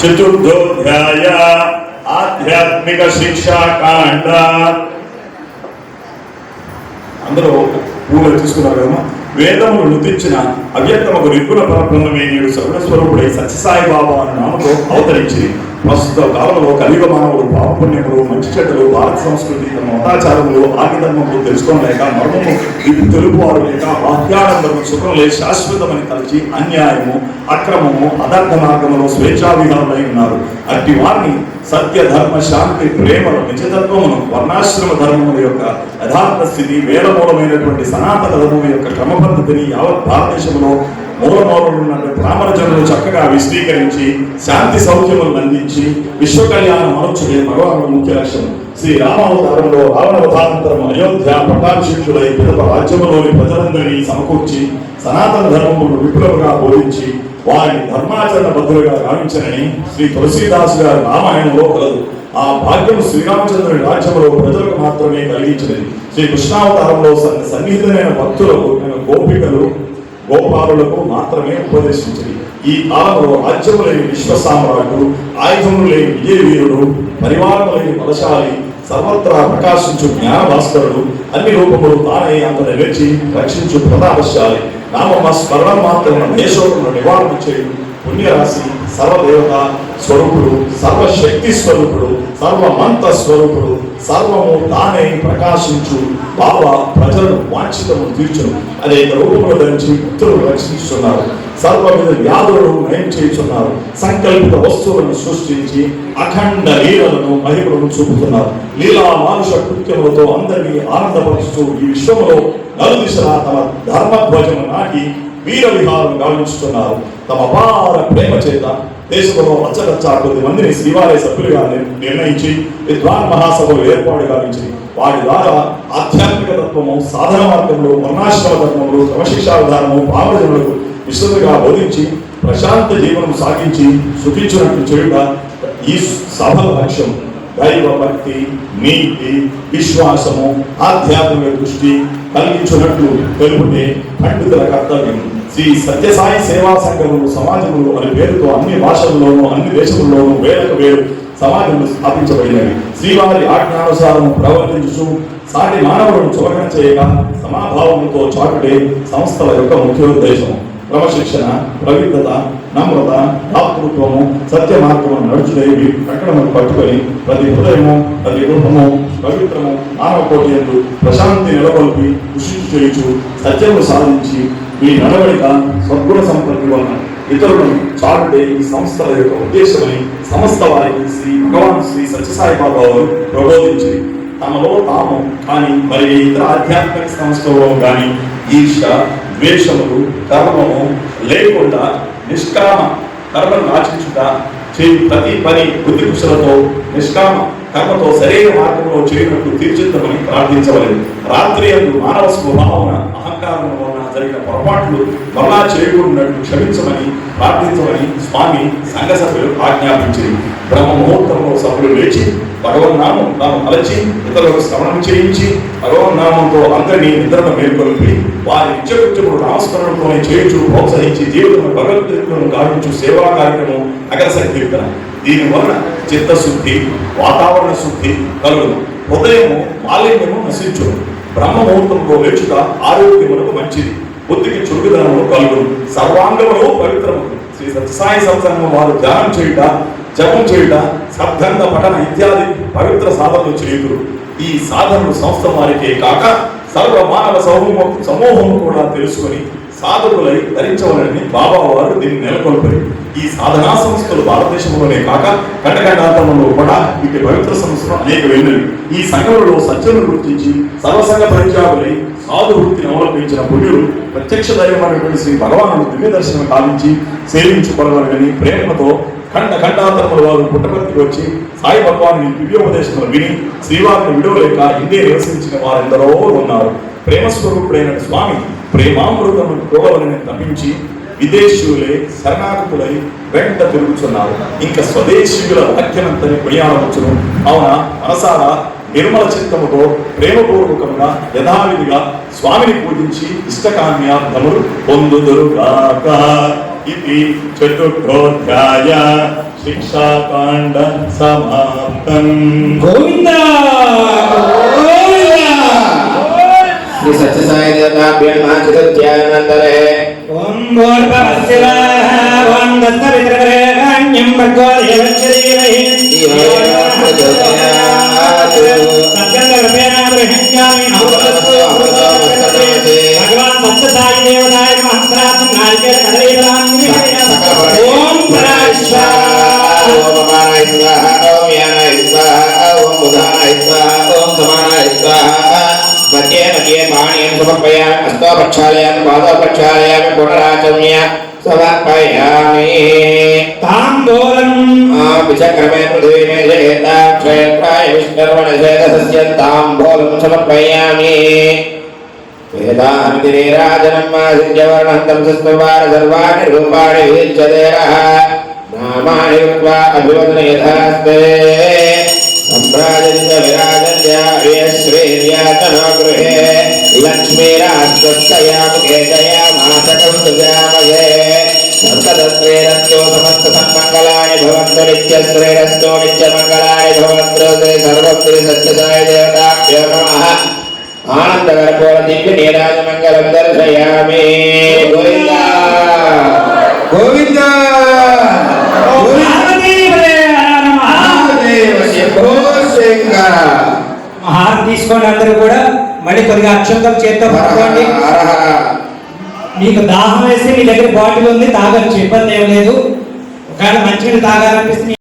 చతుర్థోధ్యాయ ఆధ్యాత్మిక శిక్షాకాండ అందరూ పూలు తీసుకున్నారు కదమ్మా? వేదములు నుతించిన అవ్యక్తమకు నిర్గుణ పరబ్రహ్మమే నేడు సగుణ స్వరూపుడై సత్యసాయి బాబా అన్న నామతో అవతరించి ప్రస్తుత కాలంలో కలియుగ మానవులు పాపపుణ్యములు మంచి చెడ్డలు భారత సంస్కృతి తమ మతాచారములు ఆదిధర్మములు తెలుసుకోలేక మర్మము ఇది తెలుపువారు లేక వాక్యానందము సుఖం శాశ్వతమని తలచి అన్యాయము అక్రమము అదర్థ మార్గములో స్వేచ్ఛావిహారులై ఉన్నారు. అట్టి వారిని సత్య ధర్మ శాంతి ప్రేమను నిజతత్వమును వర్ణాశ్రమ ధర్మముల యొక్క యథార్థ స్థితి వేదమూలమైనటువంటి సనాతన ధర్మం యొక్క క్రమపద్ధతిని యావత్ భారతదేశంలో మూలమూలమైనటువంటి బ్రాహ్మణ జనులు చక్కగా విశదీకరించి శాంతి సౌఖ్యములను అందించి విశ్వ కళ్యాణం అనొచ్చుడే భగవాను ముఖ్య లక్ష్యం. శ్రీ రామావతారంలో రావణవతానంతరం అయోధ్య పట్టాభిషిక్షులై పిదప రాజ్యములోని ప్రజలందరినీ సమకూర్చి సనాతన ధర్మమును విప్లవంగా బోధించి వారిని ధర్మాచరణ బద్దులుగా గావించనని శ్రీ తులసీదాసు గారి రామాయణంలో కలదు ఆ భాగ్యం శ్రీరామచంద్రుని రాజ్యంలో ప్రజలకు మాత్రమే కలిగించినది శ్రీ కృష్ణావతారంలో సన్ని- సన్నిహితమైన భక్తులకు గోపికలు గోపాలులకు మాత్రమే ఉపదేశించింది ఈ కాలంలో రాజ్యము లేని విశ్వ సామ్రాటు ఆయుధములు లేని విజయవీరుడు పరివారము లేని బలశాలి సర్వత్రా ప్రకాశించు జ్ఞానభాస్కరుడు అన్ని రూపములు తానే అంత నెరవేర్చి రక్షించు ప్రతాపశాలి నామమ్మ స్మరణ మాత్రమే దేశోకులను నివారణ చేయు పుణ్యరాశి సర్వదేవత స్వరూపుడు సర్వశక్తి స్వరూపుడు సర్వమంత స్వరూపుడు సర్వము తానే ప్రకాశించు. బావ ప్రజలను వాంఛితము తీర్చును. అనేక రూపములు ధరించి భక్తులు రక్షిస్తున్నారు. సర్వవిధ వ్యాధులను నయం చేస్తున్నారు సంకల్పిత వస్తువులను సృష్టించి అఖండ లీలలను మహిమలను చూపుతున్నారు. లీలా మానుష కృత్యములతో అందరినీ ఆనందపరుస్తూ ఈ విశ్వములో నలుదిశలా తమ ధర్మధ్వజము నాటి వీర విహారం గావించుతున్నారు. తమ అపార ప్రేమ చేత దేశంలో అచ్చగచ్చా కొద్ది మందిని శ్రీవాలయ సభ్యులుగా నిర్ణయించి విద్వాన్ మహాసభలు ఏర్పాటు గావించి వాటి ద్వారా ఆధ్యాత్మిక తత్వము సాధన మార్గంలో వర్ణాశ్రమ ధర్మములు క్రమశిక్షా విధానము పామరులకు విశ్వముగా బోధించి ప్రశాంత జీవనం సాగించి సుఖించినట్లు చేయుట ఈ సభల లక్ష్యం. దైవ భక్తి నీతి విశ్వాసము ఆధ్యాత్మిక దృష్టి కలిగించినట్లు తెలుపుటే పండితుల కర్తవ్యం. శ్రీ సత్యసాయి సేవా సంఘములు సమాజములు అనే పేరుతో అన్ని భాషల్లోనూ అన్ని దేశముల్లోనూ వేలకు వేరు సమాజములు స్థాపించబడినవి. శ్రీవారి ఆజ్ఞానుసారం ప్రవర్తించు సాటి మానవులను చులకన చేయగా సమాభావముతో చాటుడే సంస్థల యొక్క ముఖ్యోద్దేశం క్రమశిక్షణ ప్రవిద్ధత నమ్రత దాతృత్వము సత్య మార్గము నడుచుదేవి ప్రకటనను పట్టుకొని ప్రతి హృదయము ప్రతి గృహము పవిత్రము మానవ కోటి ఎందు ప్రశాంతి నెలకొల్పి కృషి చేయుచు సత్యము సాధించి ఈ నడవడిక సద్గుణ సంపత్తి వలన ఇతరులను చాటుడే ఈ సంస్థల యొక్క ఉద్దేశమని సమస్త వారికి శ్రీ భగవాన్ శ్రీ సత్యసాయి బాబా వారు ప్రబోధించి తమలో తాము కానీ మరి ఇతర ఆధ్యాత్మిక సంస్థలో కానీ ఈర్ష ద్వేషములు కర్మము లేకుండా నిష్కామ కర్మను ఆచరించుట చేయి ప్రతి పని బుద్ధి కుశలతో నిష్కామ కర్మతో సరైన మార్గంలో చేయనట్టు తీర్చిద్దామని ప్రార్థించవలేదు రాత్రి అందు మానవ స్వభావన అహంకారం వలన జరిగిన పొరపాట్లు మరలా చేయకుండా క్షమించమని ప్రార్థించమని స్వామి సంఘ సభ్యులు ఆజ్ఞాపించింది బ్రహ్మ ముహూర్తంలో సభ్యులు లేచి భగవన్నామం తాను అలచి ఇతరులకు శ్రవణం చేయించి భగవన్నామంతో అందరినీ నిద్రను మేల్కొల్పి వారి నిత్యకృత్యములు నామస్మరణతోనే చేయించు ప్రోత్సహించి జీవితం భగవద్గీతను గావించు సేవా కార్యక్రమం నగర సంకీర్తన. దీని వలన చిత్తశుద్ధి వాతావరణ శుద్ధి కలుగును. హృదయము మాలిన్యము నశించును. బ్రహ్మ ముహూర్తంలో లేచుట ఆరోగ్యమునకు మంచిది. బుద్ధికి చురుకుదనము కలుగును. సర్వాంగములు పవిత్రము. శ్రీ సత్యసాయి సంసంగం వారు ధ్యానం చేయుట జపం చేయుట సద్గంధ పఠన ఇత్యాది పవిత్ర సాధనలు చేయుదురు. ఈ సాధనలు సంస్థ వారికే కాక సర్వ మానవ సమూహం సమూహం కూడా తెలుసుకొని సాధకులై ధరించవలని బాబా వారు దీన్ని నెలకొల్పారు. ఈ సాధనా సంస్థలు భారతదేశంలోనే కాక ఖండఖండాంతంలో కూడా ఇటు పవిత్ర సంస్థలు అనేక వెళ్ళినవి ఈ సంఘంలో సత్యను గుర్తించి సర్వసంగ పరిత్యాగులై సాధు వృత్తిని అవలంబించిన పుణ్యులు ప్రత్యక్ష దైవమైనటువంటి శ్రీ భగవాను దివ్య దర్శనం కావించి సేవించుకోవాలని ప్రేమతో ఖండ ఖండాంతరముల వారు పుట్టపర్తికి వచ్చి సాయి భగవాను దివ్యోపదేశములు విని శ్రీవారిని విడవలేక ఇందే నివసించిన వారెందరో ఉన్నారు. ప్రేమస్వరూపుడైన స్వామి ప్రేమామృతము కోవలని తప్పించి విదేశీయులే శరణాగతులై వెంట తిరుగుతున్నారు ఇంకా స్వదేశీయుల వాక్యమంతని కొనియాడవచ్చును. అవున? మనసారా? నిర్మల చిత్తముతో ప్రేమపూర్వకంగా యథావిధిగా స్వామిని పూజించి ఇష్టకామ్యార్థములు పొందుదురుగాక. ఇది చతుర్థోధ్యాయ శిక్షాకాండ సమాప్తం. గోవిందా! ఓం దత్తవిత్రకరేణ్యం భగవో దేవచ్చరీమహి సత్యంగరూపేణ గ్రహిణ్యామి అమృతస్సు అమృతోపనిషదే. భగవాన్ సత్యసాయి దేవతాయ మహస్రాతం సమర్పయామి హస్తో ప్రక్షాళయామి పాదో ప్రక్షాళయామి పునరాచమ్య సమర్పయామి తాంబూలం విచక్రమే పృథివీ మే జయేత క్షేత్రాయ విష్ణర్వణశేత సస్యంతాంబూలం సమర్పయామి వేదాంతి నీరాజనం మాసిజ్యవర్ణంతం సస్వార సర్వాణి రూపాణి విద్యదేరః నామాని అభివదన యథాస్తే సంభ్రాజంత విరాజంత్య శ్రీర్యాతనో గృహే. లక్ష్మీరాశ్వస్తయా ముఖేతయా మాసకం సుజామయే సర్వదత్రేరస్తో సమస్త సన్మంగళాని భవంతు నిత్యశ్రేరస్తో నిత్యమంగళాని భవంతు శ్రీ సర్వశ్రీ సత్యసాయి దేవతాభ్యో నమః. ఆనందకరకోల దివ్య నీరాజమంగళం హారం తీసుకోండి అందరూ కూడా మళ్ళీ కొద్దిగా అక్షంతం చేత్తో పట్టుకోండి. మీకు దాహం వేస్తే మీ దగ్గర బాటిల్ ఉంది తాగొచ్చు ఇబ్బంది ఏం లేదు. ఒకవేళ మంచినీళ్ళు తాగాలనిపిస్తే